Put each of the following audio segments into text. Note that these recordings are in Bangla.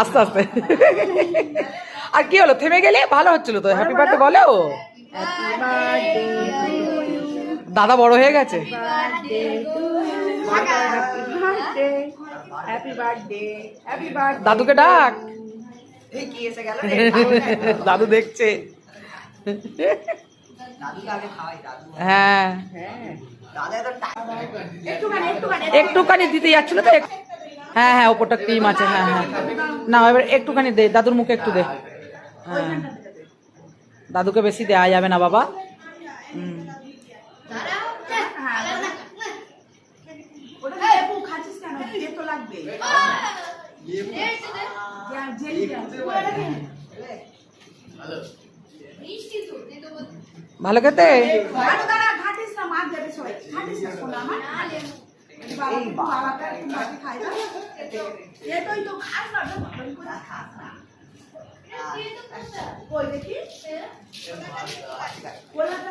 আস্তে আস্তে। আর কি হলো, থেমে গেলে ভালো হচ্ছিল তো? হ্যাপি বার্থডে বলো। দাদা বড় হয়ে গেছে। দাদুকে ডাক। দাদু দেখছে। হ্যাঁ। একটুখানি দিতে যাচ্ছিল তো হ্যাঁ হ্যাঁ ওপরটা ক্রিম আছে হ্যাঁ হ্যাঁ। না এবার একটুখানি দে, দাদুর মুখে একটু দে। হ্যাঁ। দাদুকে বেশি দেওয়া যাবে না, বাবা। ভালো খেতে? এই বাবাকে একটু বাকি না এটাই তো খাস না রে, বাবাই করে খাস না।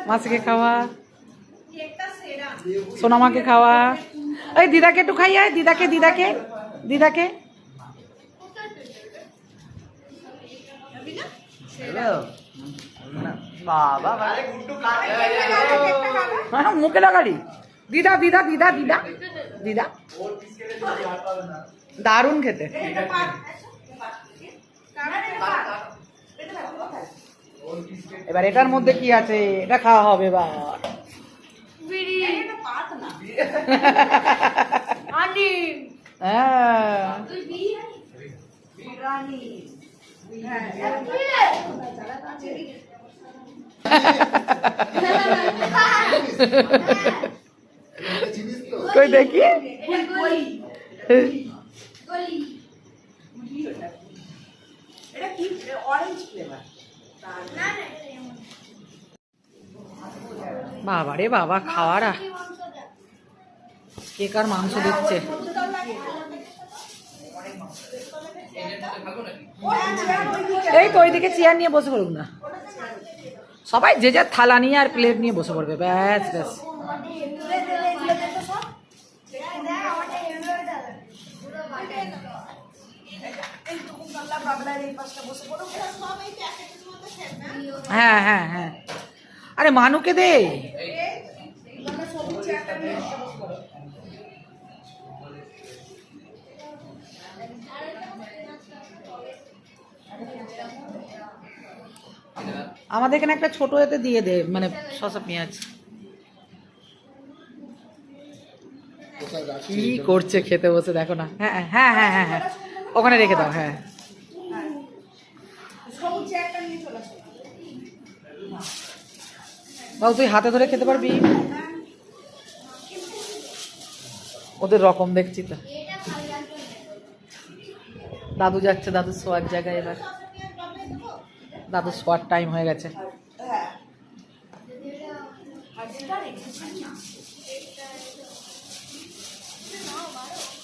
মাসিকে খাওয়া। সোনামাকে খাওয়া। এই দিদাকে একটু খাইয়ে আয়, দিদাকে দিদাকে দিদাকে। বাবা হ্যাঁ, মুখে লাগালি। দিদা দিদা দিদা দিদা। দিদা? দারুণ খেতে। এবার এটার মধ্যে কি আছে? এটা খাওয়া হবে এবার। হ্যাঁ। কই দেখি? বাবা রে বাবা, খাওয়ারা। কে কার মাংস দিচ্ছে? এই তো ওইদিকে চেয়ার নিয়ে বসে পড়ুক না। সবাই যে যার থালা নিয়ে আর প্লেট নিয়ে বসে পড়বে। ব্যাস ব্যাস। হ্যাঁ হ্যাঁ হ্যাঁ। আরে মানুকে দে। আমাদের এখানে একটা ছোট এতে দিয়ে দে মানে শসা পেঁয়াজ কি করছে খেতে বসে দেখো না। হ্যাঁ হ্যাঁ হ্যাঁ হ্যাঁ হ্যাঁ ওখানে রেখে দাও হ্যাঁ। বাবু তুই হাতে ধরে খেতে পারবি? ওদের রকম দেখছি তো। দাদু যাচ্ছে দাদু শোয়ার জায়গায় এবার। দাদু শোয়ার টাইম হয়ে গেছে। হ্যাঁ। 去哪？我玩了。